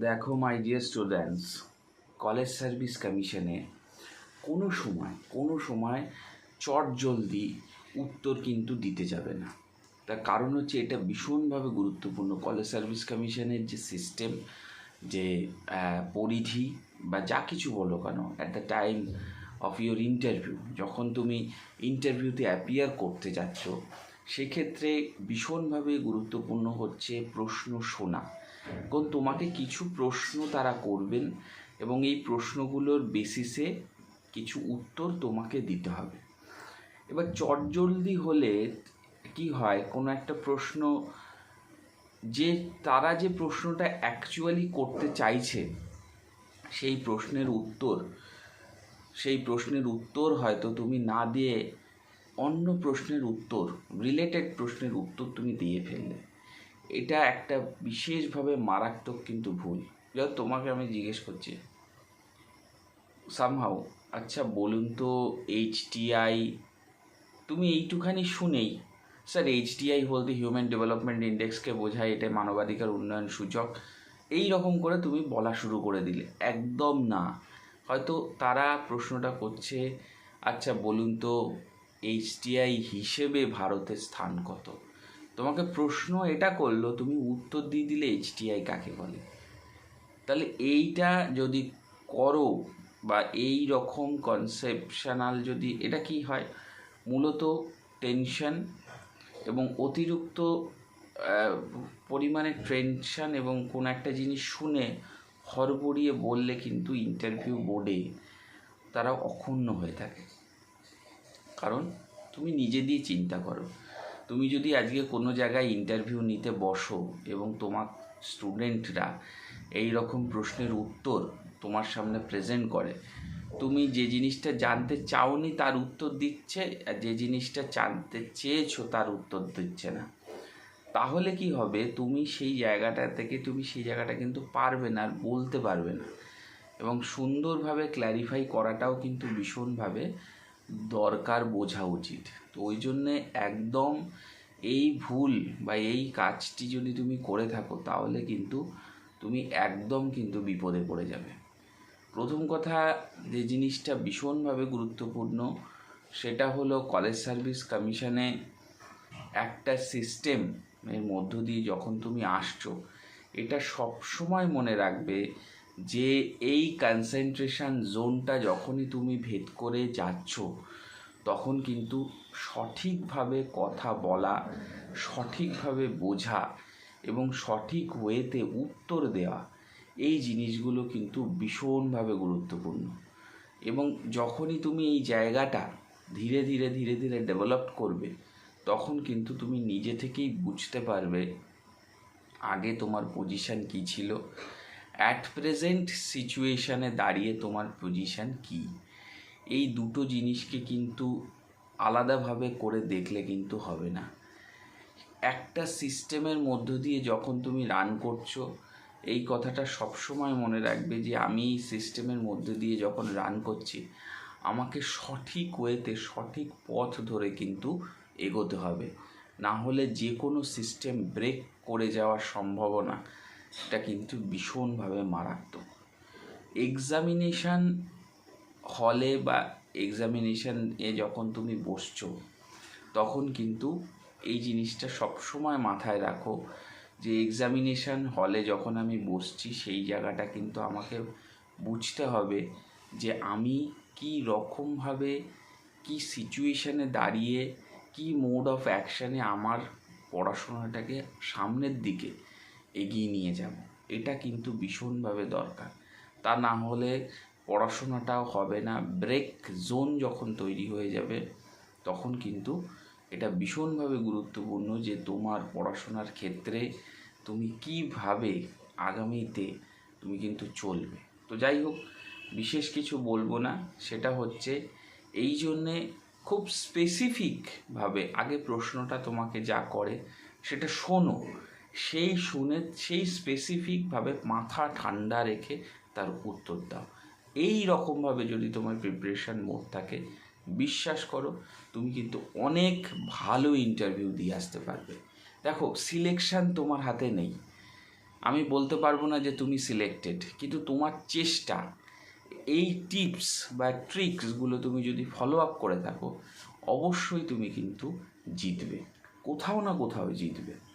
দেখো my dear students college service কমিশনে কোনো সময় কোনো সময় চট জলদি উত্তর কিন্তু দিতে যাবে না। তার কারণ হচ্ছে এটা ভীষণভাবে গুরুত্বপূর্ণ। কলেজ সার্ভিস কমিশনের যে সিস্টেম যে পরিধি বা যা কিছু বলো কেন at the time of your interview যখন তুমি ইন্টারভিউতে অ্যাপিয়ার করতে যাচ্ছ সেক্ষেত্রে ভীষণভাবে গুরুত্বপূর্ণ হচ্ছে প্রশ্ন শোনা। কারণ তোমাকে কিছু প্রশ্ন তারা করবেন এবং এই প্রশ্নগুলোর বেসিসে কিছু উত্তর তোমাকে দিতে হবে। এবার চটজলদি হলে কি হয়, কোনো একটা প্রশ্ন যে তারা যে প্রশ্নটা অ্যাকচুয়ালি করতে চাইছে, সেই প্রশ্নের উত্তর, সেই প্রশ্নের উত্তর হয়তো তুমি না দিয়ে অন্য প্রশ্নের উত্তর রিলেটেড প্রশ্নের উত্তর তুমি দিয়ে ফেললে। এটা একটা বিশেষভাবে মারাত্মক কিন্তু ভুল। তোমাকে আমি জিজ্ঞেস করছি সামহাও আচ্ছা বলুন তো এইচটিআই তুমি এইটুখানি শুনেই স্যার এইচটিআই বলতে হিউম্যান ডেভেলপমেন্ট ইন্ডেক্সকে বোঝায়, এটা মানবাধিকার উন্নয়ন সূচক এই রকম করে তুমি বলা শুরু করে দিলে। একদম না। হয়তো তারা প্রশ্নটা করছে আচ্ছা বলুন তো এইচটিআই হিসেবে ভারতের স্থান কত? তোমাকে প্রশ্ন এটা করল, তুমি উত্তর দিয়ে দিলে এইচটিআই কাকে বলে? তাহলে এইটা যদি করো বা এই রকম কনসেপশনাল যদি, এটা কি হয়? মূলত টেনশন এবং অতিরিক্ত পরিমাণে টেনশন এবং কোনো একটা জিনিস শুনে হড়বড়িয়ে বললে কিন্তু ইন্টারভিউ বোর্ডে তারা অক্ষুণ্ণ হয়ে থাকে। কারণ তুমি নিজে দিয়ে চিন্তা করো। তুমি যদি আজকে কোনো জায়গায় ইন্টারভিউ নিতে বসো এবং তোমার স্টুডেন্টরা এই রকম প্রশ্নের উত্তর তোমার সামনে প্রেজেন্ট করে, তুমি যে জিনিসটা জানতে চাওনি তার উত্তর দিচ্ছে, আর যে জিনিসটা জানতে চেয়েছো তার উত্তর দিচ্ছে না। তাহলে কি হবে? তুমি সেই জায়গাটা থেকে, তুমি সেই জায়গাটা কিন্তু পারবে না, আর বলতে পারবে না। এবং সুন্দরভাবে ক্ল্যারিফাই করাটাও কিন্তু ভীষণভাবে দরকার বোঝা উচিত। তো ওই জন্যে একদম এই ভুল বা এই কাজটি যদি তুমি করে থাকো, তাহলে কিন্তু তুমি একদম কিন্তু বিপদে পড়ে যাবে। প্রথম কথা, যে জিনিসটা ভীষণভাবে গুরুত্বপূর্ণ, সেটা হলো কলেজ সার্ভিস কমিশনে একটা সিস্টেম এর মধ্য দিয়ে যখন তুমি আসছো, এটা সবসময় মনে রাখবে যে এই কনসেন্ট্রেশন জোনটা যখনই তুমি ভেদ করে যাচ্ছ, তখন কিন্তু সঠিকভাবে কথা বলা, সঠিকভাবে বোঝা এবং সঠিক ওয়েতে উত্তর দেওয়া, এই জিনিসগুলো কিন্তু ভীষণভাবে গুরুত্বপূর্ণ। এবং যখনই তুমি এই জায়গাটা ধীরে ধীরে ধীরে ধীরে ডেভেলপ করবে, তখন কিন্তু তুমি নিজে থেকেই বুঝতে পারবে আগে তোমার পজিশন কী ছিল অ্যাট প্রেজেন্ট সিচুয়েশানে দাঁড়িয়ে তোমার পজিশন কী? এই দুটো জিনিসকে কিন্তু আলাদাভাবে করে দেখলে কিন্তু হবে না। একটা সিস্টেমের মধ্য দিয়ে যখন তুমি রান করছ, এই কথাটা সবসময় মনে রাখবে যে আমি এই সিস্টেমের মধ্য দিয়ে যখন রান করছি, আমাকে সঠিক ওয়েতে সঠিক পথ ধরে কিন্তু এগোতে হবে। না হলে যে কোনো সিস্টেম ব্রেক করে যাওয়ার সম্ভাবনা এটা কিন্তু ভীষণভাবে মারাত্মক। এক্সামিনেশান হলে বা এক্সামিনেশান এ যখন তুমি বসছো, তখন কিন্তু এই জিনিসটা সবসময় মাথায় রাখো যে এক্সামিনেশান হলে যখন আমি বসছি, সেই জায়গাটা কিন্তু আমাকে বুঝতে হবে যে আমি কি রকমভাবে কি সিচুয়েশানে দাঁড়িয়ে কি মোড অফ অ্যাকশানে আমার পড়াশোনাটাকে সামনের দিকে এগিয়ে নিয়ে যাব। এটা কিন্তু ভীষণভাবে দরকার। তা না হলে পড়াশোনাটাও হবে না। ব্রেক জোন যখন তৈরি হয়ে যাবে, তখন কিন্তু এটা ভীষণভাবে গুরুত্বপূর্ণ যে তোমার পড়াশোনার ক্ষেত্রে তুমি কীভাবে আগামীতে তুমি কিন্তু চলবে। তো যাই হোক, বিশেষ কিছু বলব না। সেটা হচ্ছে এই জন্যে খুব স্পেসিফিকভাবে আগে প্রশ্নটা তোমাকে যা করে সেটা শোনো। সেই শুনে, সেই স্পেসিফিকভাবে মাথা ঠান্ডা রেখে তার উত্তর দাও। এই রকমভাবে যদি তোমার প্রিপারেশান মোড থাকে, বিশ্বাস করো, তুমি কিন্তু অনেক ভালো ইন্টারভিউ দিয়ে আসতে পারবে। দেখো সিলেকশান তোমার হাতে নেই। আমি বলতে পারব না যে তুমি সিলেক্টেড কিন্তু তোমার চেষ্টা, এই টিপস বা ট্রিক্সগুলো তুমি যদি ফলো আপ করে থাকো, অবশ্যই তুমি কিন্তু জিতবে। কোথাও না কোথাও জিতবে।